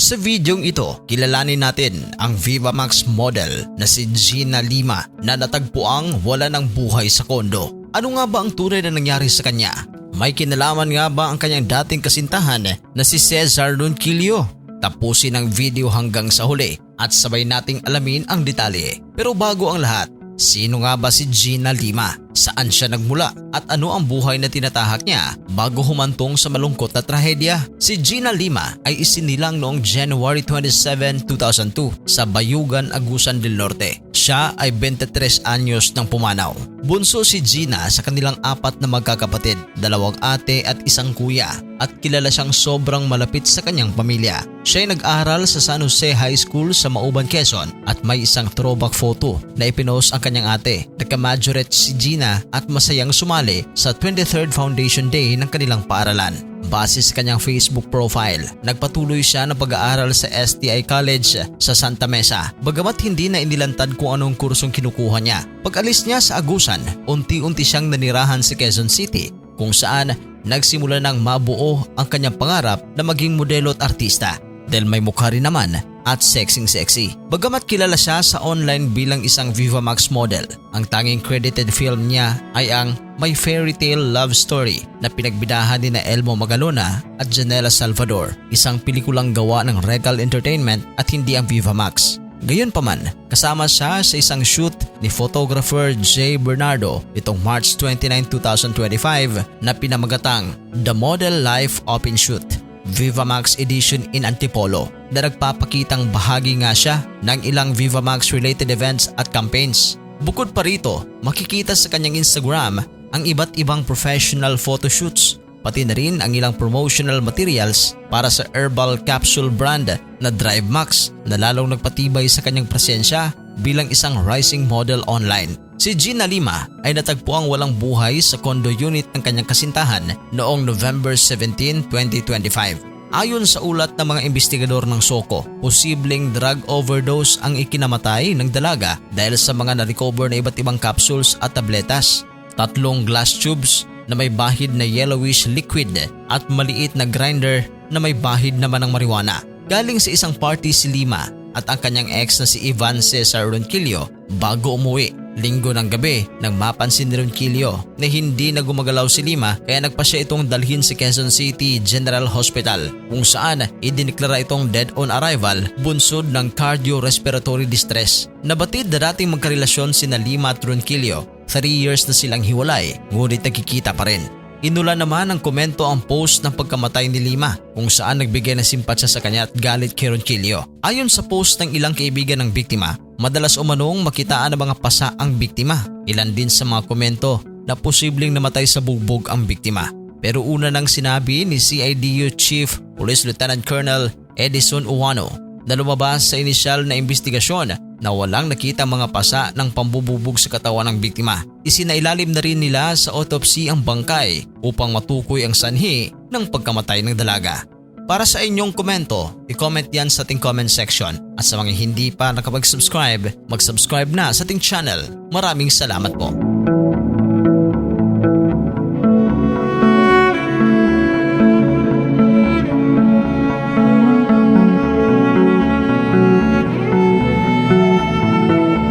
Sa videong ito, kilalanin natin ang Viva Max model na si Gina Lima na natagpuang wala ng buhay sa kondo. Ano nga ba ang tunay na nangyari sa kanya? May kinalaman nga ba ang kanyang dating kasintahan na si Cesar Ronquillo? Tapusin ang video hanggang sa huli at sabay nating alamin ang detalye. Pero bago ang lahat, sino nga ba si Gina Lima? Saan siya nagmula at ano ang buhay na tinatahak niya bago humantong sa malungkot na trahedya? Si Gina Lima ay isinilang noong January 27, 2002 sa Bayugan, Agusan del Norte. Siya ay 23 anyos ng pumanaw. Bunso si Gina sa kanilang apat na magkakapatid, dalawang ate at isang kuya at kilala siyang sobrang malapit sa kanyang pamilya. Siya ay nag-aral sa San Jose High School sa Mauban, Quezon at may isang throwback photo na ipinost ang kanyang ate. Nagka-majorette si Gina at masayang sumali sa 23rd Foundation Day ng kanilang paaralan. Base sa kanyang Facebook profile, nagpatuloy siya ng pag-aaral sa STI College sa Santa Mesa bagamat hindi na inilantad kung anong kursong kinukuha niya. Pag-alis niya sa Agusan, unti-unti siyang nanirahan sa Quezon City kung saan nagsimula ng mabuo ang kanyang pangarap na maging modelo at artista dahil may mukha rin naman at sexing sexy. Bagamat kilala siya sa online bilang isang Viva Max model, ang tanging credited film niya ay ang My Fairy Tale Love Story na pinagbidahan ni na Elmo Magalona at Janela Salvador, isang pelikulang gawa ng Regal Entertainment at hindi ang Viva Max. Gayunpaman, kasama siya sa isang shoot ni photographer Jay Bernardo itong March 29, 2025 na pinamagatang The Model Life Open Shoot Viva Max Edition in Antipolo na nagpapakitang bahagi nga siya ng ilang Viva Max related events at campaigns. Bukod pa rito, makikita sa kanyang Instagram ang iba't ibang professional photoshoots pati na rin ang ilang promotional materials para sa herbal capsule brand na Drive Max na lalong nagpatibay sa kanyang presensya bilang isang rising model online. Si Gina Lima ay natagpuang walang buhay sa condo unit ng kanyang kasintahan noong November 17, 2025. Ayon sa ulat ng mga investigador ng Soko, posibleng drug overdose ang ikinamatay ng dalaga dahil sa mga na-recover na iba't ibang capsules at tabletas. Tatlong glass tubes na may bahid na yellowish liquid at maliit na grinder na may bahid naman ng marijuana. Galing sa isang party si Lima at ang kanyang ex na si Ivan Cesar Ronquillo bago umuwi. Linggo ng gabi nang mapansin ni Ronquillo na hindi na gumagalaw si Lima kaya nagpa siya itong dalhin si Quezon City General Hospital kung saan idiniklara itong dead on arrival bunsod ng cardiorespiratory distress. Nabatid na dating magkarelasyon si Lima at Ronquillo 3 years na silang hiwalay ngunit nagkikita pa rin. Inula naman ng komento ang post ng pagkamatay ni Lima kung saan nagbigay ng simpatsya sa kanya at galit kay Ronquillo. Ayon sa post ng ilang kaibigan ng biktima, madalas umanong makitaan ng mga pasa ang biktima. Ilan din sa mga komento na posibleng namatay sa bugbog ang biktima. Pero una nang sinabi ni CIDU Chief Police Lieutenant Colonel Edison Uwano na lumabas sa inisyal na investigasyon na walang nakita mga pasa ng pambububog sa katawan ng biktima. Isinailalim na rin nila sa autopsy ang bangkay upang matukoy ang sanhi ng pagkamatay ng dalaga. Para sa inyong komento, i-comment yan sa ating comment section. At sa mga hindi pa nakapag-subscribe, mag-subscribe na sa ating channel. Maraming salamat po.